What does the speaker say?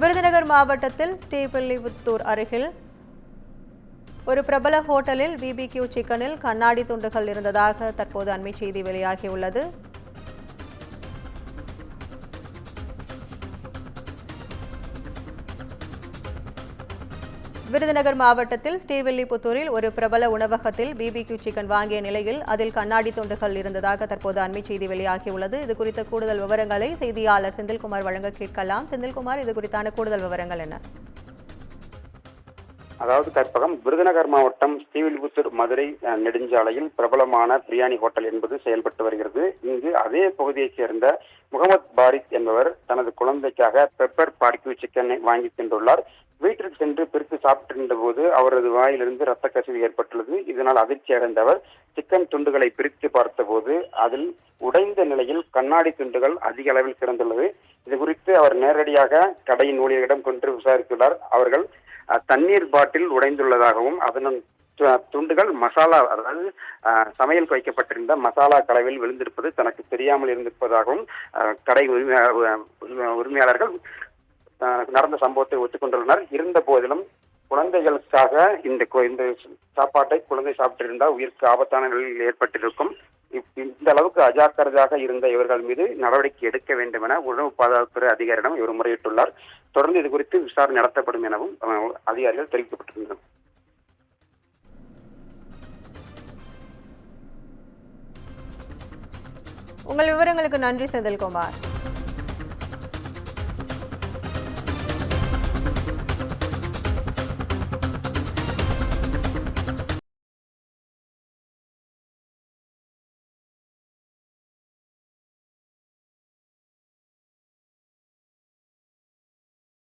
விருதுநகர் மாவட்டத்தில் ஸ்ரீவில்லிபுத்தூர் அருகில் ஒரு பிரபல ஹோட்டலில் பிபிக்யூ சிக்கனில் கண்ணாடி துண்டுகள் இருந்ததாக தற்போது அண்மை செய்தி வெளியாகியுள்ளது. விருதுநகர் மாவட்டத்தில் ஸ்ரீவில்லிபுத்தூரில் ஒரு பிரபல உணவகத்தில் பிபிக்யூ சிக்கன் வாங்கிய நிலையில் அதில் கண்ணாடி துண்டுகள் இருந்ததாக தற்போது அண்மை செய்தி வெளியாகியுள்ளது. இது குறித்த கூடுதல் விவரங்களை செய்தியாளர் செந்தில்குமார் வழங்க கேட்கலாம். செந்தில்குமார் இது குறித்தான கூடுதல் விவரங்கள் என்ன? அதாவது கற்பகம் விருதுநகர் மாவட்டம் ஸ்ரீவில்லிபுத்தூர் மதுரை நெடுஞ்சாலையில் பிரபலமான பிரியாணி ஹோட்டல் என்பது செயல்பட்டு வருகிறது. இங்கு அதே பகுதியைச் சேர்ந்த முகமது பாரிக் என்பவர் தனது குழந்தைக்காக பெப்பர் பார்க்யூ சிக்கனை வாங்கி சென்றுள்ளார் வீட்டிற்கு சென்று பிரித்து சாப்பிட்டிருந்த போது அவரது வாயிலிருந்து ரத்த கசிவு ஏற்பட்டுள்ளது. இதனால் அதிர்ச்சி அடைந்தவர் சிக்கன் துண்டுகளை பிரித்து பார்த்தபோது அதில் உடைந்த நிலையில் கண்ணாடி துண்டுகள் அதிக அளவில் கிடந்துள்ளது. இது குறித்து அவர் நேரடியாக கடையின் ஊழியரிடம் கொண்டு விசாரித்துள்ளார். அவர்கள் தண்ணீர் பாட்டில் உடைந்துள்ளதாகவும் அதன் துண்டுகள் மசாலா அதாவது சமையல் வைக்கப்பட்டிருந்த மசாலா கலவையில் விழுந்திருப்பது தனக்கு தெரியாமல் இருந்திருப்பதாகவும் கடை உரிமை- உரிமையாளர்கள் நடந்த சம்பவத்தை ஒத்துக்கொண்டுள்ளனர். இருந்த போதிலும் குழந்தைகளுக்காக இந்த கொ- இந்த சாப்பாட்டை குழந்தை சாப்பிட்டிருந்தால் உயிருக்கு ஆபத்தான நிலையில் ஏற்பட்டிருக்கும். இப்- இந்த அளவுக்கு அஜாக்கிரதையாக இருந்த இவர்கள் மீது நடவடிக்கை எடுக்க வேண்டும் என உணவு பாதுகாப்புத்துறை அதிகாரியிடம் இவர் முறையிட்டுள்ளார். தொடர்ந்து இது குறித்து விசாரணை நடத்தப்படும் எனவும் அதிகாரிகள் தெரிவிக்கப்பட்டிருந்தனர். உங்கள் விவரங்களுக்கு நன்றி செந்தில்குமார்.